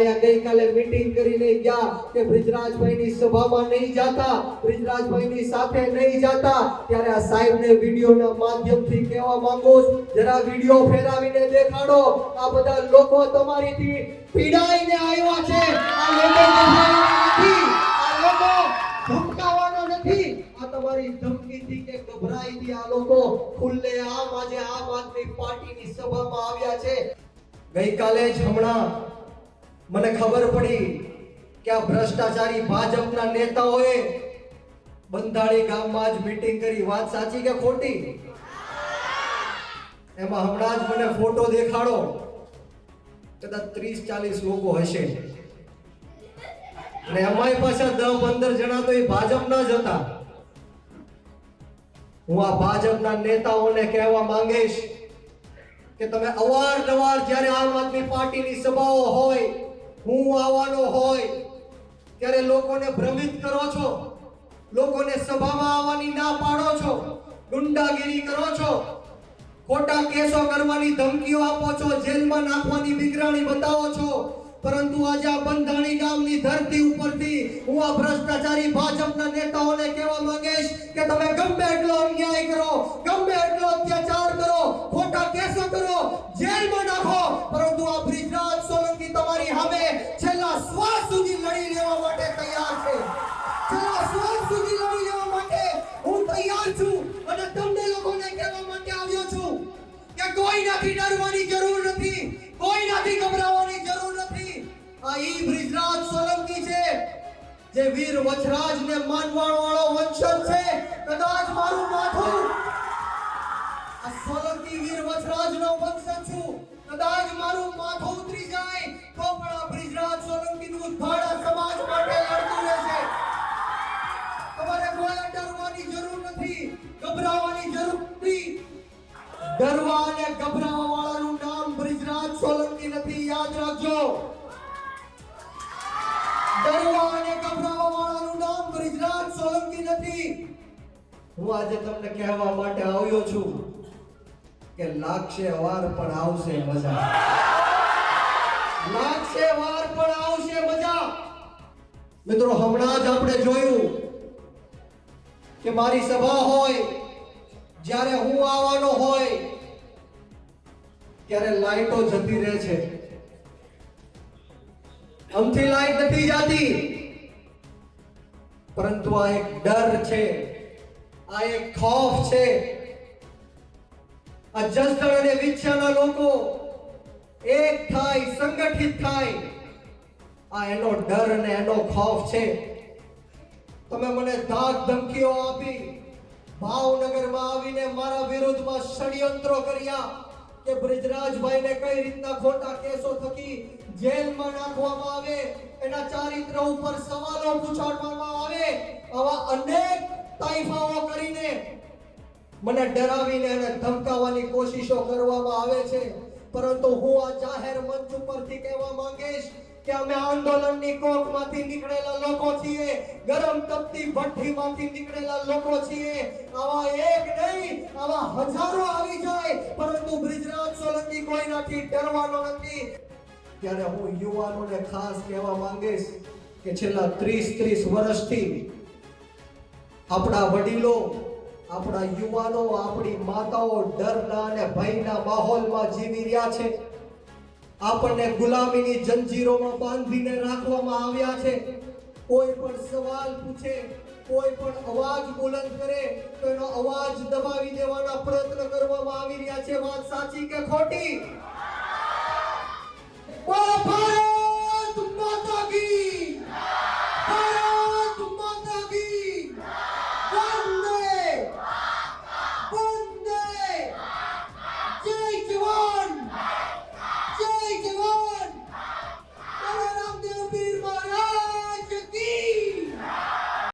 અહીંયા ગઈકાલે મીટિંગ કરીને ગયા કે બ્રિજરાજભાઈની સભામાં નહીં જાતા, બ્રિજરાજભાઈની સાથે નહીં જાતા, ત્યારે આ સાહેબને વિડીયોના માધ્યમથી કહેવા માંગુ જરા વીડિયો ફેરાવીને દેખાડો. આ બધા લોકો તમારીથી પીડાઈને આવ્યા છે. આ લોકો આ લોકો ધમકાવાનો નથી. આ તમારી ધમકીથી કે ગભરાઈથી આ લોકો ખુલ્લે આમ આજે આમ આદમી પાર્ટીની સભામાં આવ્યા છે. ગઈકાલે જ હમણાં મને ખબર પડી કે આ ભ્રષ્ટાચારી ભાજપના નેતાઓએ બંધાળી ગામમાં જ મીટિંગ કરી. વાત સાચી કે ખોટી? એમાં હમણાં જ મને ફોટો દેખાડો. કદાચ ત્રીસ, ચાલીસ લોકો હશે. અને એમાંય પાસે દસ, પંદર જણા તો એ ભાજપના જ હતા. હું આ ભાજપના નેતાઓને કહેવા માંગીશ કે તમે અવારનવાર જ્યારે આમ આદમી પાર્ટીની સભાઓ હોય આવવાનો હોય, ત્યારે લોકોને ભ્રમિત કરો છો. લોકોને સભામાં આવવાની ના પાડો છો. ગુંડાગીરી કરો છો. ખોટા કેસો કરવાની ધમકીઓ આપો છો. જેલમાં નાખવાની બિગરાણી બતાવો છો. પરંતુ આજે આ બંધાણી ગામની ધરતી ઉપરથી હું આ ભ્રષ્ટાચારી ભાજપના નેતાઓને કહેવા માંગીશ કે તમે ગમે એટલો અન્યાય કરો, ગમે એટલો અત્યાચાર કરો, ખોટા કેસો કરો, જેલમાં નાખો. પરંતુ આ બ્રિજરાજ શ્વાસ સુધી લડી લેવા માટે હું તૈયાર છું અને તમને લોકોને કહેવા માટે આવ્યો છું કે કોઈનાથી ડરવાની જરૂર નથી કોઈનાથી ગભરાવાની જરૂર નથી. આ ઈ બ્રિજરાજ સોલંકી છે, જે વીર વચરાજને માનવાણ વાળો વંશજ છે. કદાચ મારું માથું આ સોલંકી વીર વચરાજનો વંશજ છું. કદાચ મારું માથું ઉતરી જાય તો પણ આ બ્રિજરાજ સોલંકીનું ઉદ્ધાર નથી. ગભરાવાની જરૂર નથી. ડરવા અને ગભરાવા વાળાનું નામ બ્રિજરાજ સોલંકી નથી. યાદ રાખજો. ડરવા અને ગભરાવા વાળાનું નામ બ્રિજરાજ સોલંકી નથી. હું આજે તમને કહેવા માટે આવ્યો છું કે લાગશે વાર પણ આવશે મજા. લાગશે વાર પણ આવશે મજા. મિત્રો, હમણાં જ આપણે જોયું કે મારી સભા હોય, જ્યારે હું આવવાનો હોય, ત્યારે લાઈટો જતી રહે છે. અમથી લાઈટ નથી જાતી, પરંતુ આ એક ડર છે, આ એક ખોફ છે. આ જસદણ અને વિછ્યાના લોકો એક થાય, સંગઠિત થાય. આ એનો ડર અને એનો ખોફ છે. તમે મને ધાક ધમકીઓ આપી, ભાવનગરમાં આવીને મારા વિરુદ્ધમાં ષડયંત્રો કર્યા કે બ્રિજરાજભાઈને કઈ રીતના ખોટા કેસો થકી જેલમાં નાખવામાં આવે, એના ચારિત્ર ઉપર સવાલો પૂછાડવામાં આવે, આવા અનેક તાઇફાઓ કરીને મને ડરાવીને અને ધમકાવવાની કોશિશો કરવામાં આવે છે. પરંતુ હું આ જાહેર મંચ ઉપરથી કહેવા માંગીશ કે અમે આંદોલનની કોખમાંથી નીકળેલા લોકો છીએ. ગરમ તપતી ભઠ્ઠીમાંથી નીકળેલા લોકો છીએ. આવા એક નહીં, આવા હજારો આવી જાય. પરંતુ બ્રિજરાજ સોલંકી કોઈનાથી ડરવાનો નથી. ત્યારે હું યુવાનોને ખાસ કહેવા માંગીશ કે છેલ્લા 30 30 વર્ષથી આપણા વડીલો, આપણા યુવાનો, આપણી માતાઓ ડરના અને ભયના માહોલમાં જીવી રહ્યા છે. આપણને ગુલામીની જંજીરોમાં બાંધીને રાખવામાં આવ્યા છે. કોઈ પણ સવાલ પૂછે, કોઈ પણ અવાજ બુલંદ કરે, તો એનો અવાજ દબાવી દેવાના પ્રયત્ન કરવામાં આવી રહ્યા છે. વાત સાચી કે ખોટી? બોલો ભારત